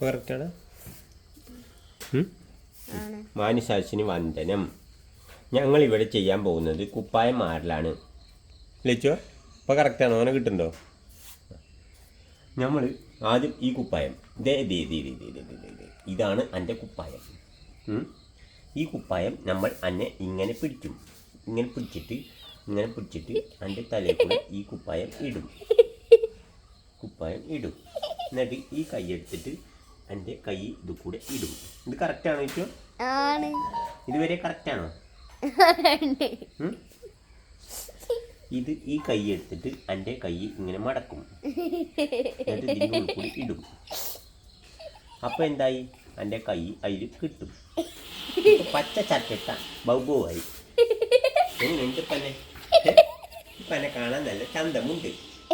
കറക്റ്റാണ് വന്ദനം. ഞങ്ങൾ ഇവിടെ ചെയ്യാൻ പോകുന്നത് കുപ്പായം മാറലാണ് ലച്ചോ ഇപ്പം കറക്റ്റാണോ അങ്ങനെ കിട്ടുന്നുണ്ടോ? നമ്മൾ ആദ്യം ഈ കുപ്പായം. ദേ ദേ ദേ ദേ ദേ ദേ ദേ ദേ. ഇതാണ് എന്റെ കുപ്പായം. ഈ കുപ്പായം നമ്മൾ അന്നെ ഇങ്ങനെ പിടിക്കും. ഇങ്ങനെ പിടിച്ചിട്ട് ഇങ്ങനെ പിടിച്ചിട്ട് എന്റെ തലയിൽ കൂടെ ഈ കുപ്പായം ഇടും. കുപ്പായം ഇടും. എന്നിട്ട് ഈ കൈ എടുത്തിട്ട് എന്റെ കൈ ഇത് കൂടെ ഇടും. ഇത് കറക്റ്റാണോ ആണോ ആണ്. ഇതുവരെ കറക്റ്റാണോ? ഇത് ഈ കൈ എടുത്തിട്ട് എന്റെ കൈ ഇങ്ങനെ മടക്കും. എന്നിട്ട് ഇതിന്റെ ഉള്ളിൽ കൂടി ഇടും. അപ്പൊ എന്തായി? എന്റെ കൈ അതിൽ കിട്ടും. പച്ച ചട്ടിട്ട ബൗബുവായി. എങ്ങനെയുണ്ട് പനെ. പനെ കാണാൻ നല്ല ചന്തമുണ്ട്.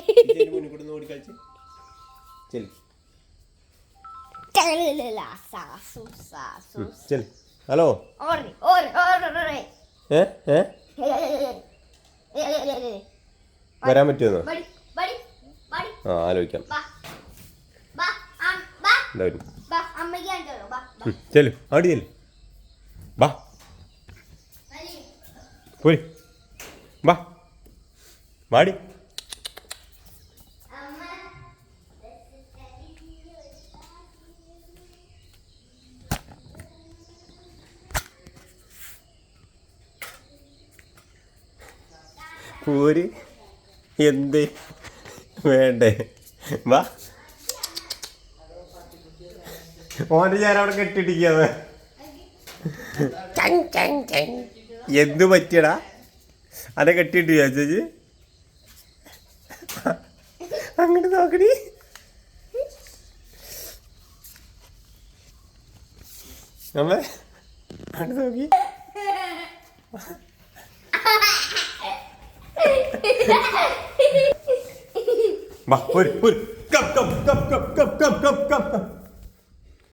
ഇതിന്റെ മുന്നിൽ കൂടെ ഓടി കളിച്ച് चल ഏ ഏ? വരാൻ പറ്റുമെന്നോ ആ ആലോചിക്കാം. ചെല്ലു ആടി ചെല്ലു ബാ. പോരി. ബാ. മാടി പോര് എന്ത് വേണ്ടേ? വാ. ഓന്റെ ഞാൻ അവിടെ കെട്ടിട്ടിരിക്കുന്നത് എന്തു പറ്റിയടാ? അതെ കെട്ടിട്ട് ചേച്ചി. അങ്ങോട്ട് നോക്കടി. നമ്മളെ അങ്ങോട്ട് നോക്കി. വാ ഒരു ഒരു come come come come come come come come